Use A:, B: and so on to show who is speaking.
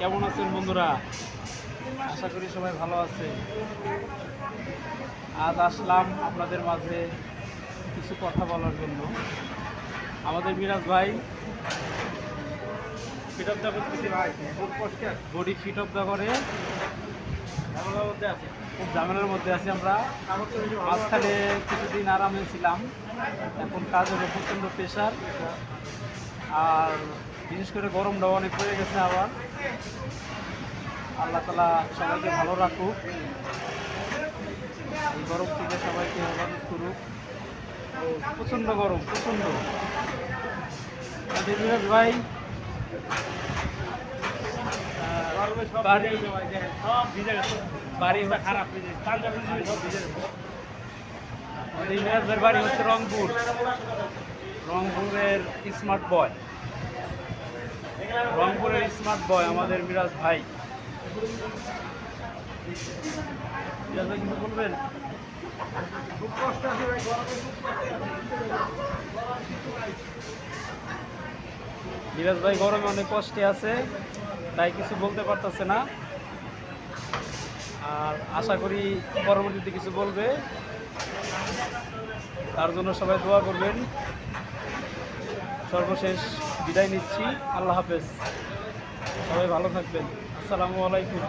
A: কেমন আছেন বন্ধুরা? আশা করি সবাই ভালো আছে। আজ আসলাম আপনাদের মাঝে কিছু কথা বলার জন্য। আমাদের মিরাজ ভাই fit of the body fit of the করে খুব ঝামেলার মধ্যে আছি আমরা। মাঝখানে কিছুদিন আরামে ছিলাম। এখন কাজের প্রচণ্ড প্রেশার আর বিশেষ করে গরমটাও অনেক পড়ে গেছে আবার। আল্লাহ তালা সবাইকে ভালো রাখুক। এই গরম থেকে সবাইকে হেফাজত করুক। প্রচণ্ড গরম, প্রচণ্ড। ভাই খারাপ ভাইয়ের বাড়ি হচ্ছে রংপুর। রংপুরের স্মার্ট বয় রংপুরের স্মার্ট বয় আমাদের মিরাজ ভাই। মিরাজ ভাই কিছু বলবেন? খুব কষ্ট আছে ভাই মিরাজ ভাই গরমে অনেক কষ্টে আছে তাই কিছু বলতে পারতেছে না। আর আশা করি পরবর্তীতে কিছু বলবে। তার জন্য সবাই দোয়া করবেন। সর্বশেষ বিদায় নিচ্ছি। আল্লাহ হাফেজ। সবাই ভালো থাকবেন। আসসালামু আলাইকুম।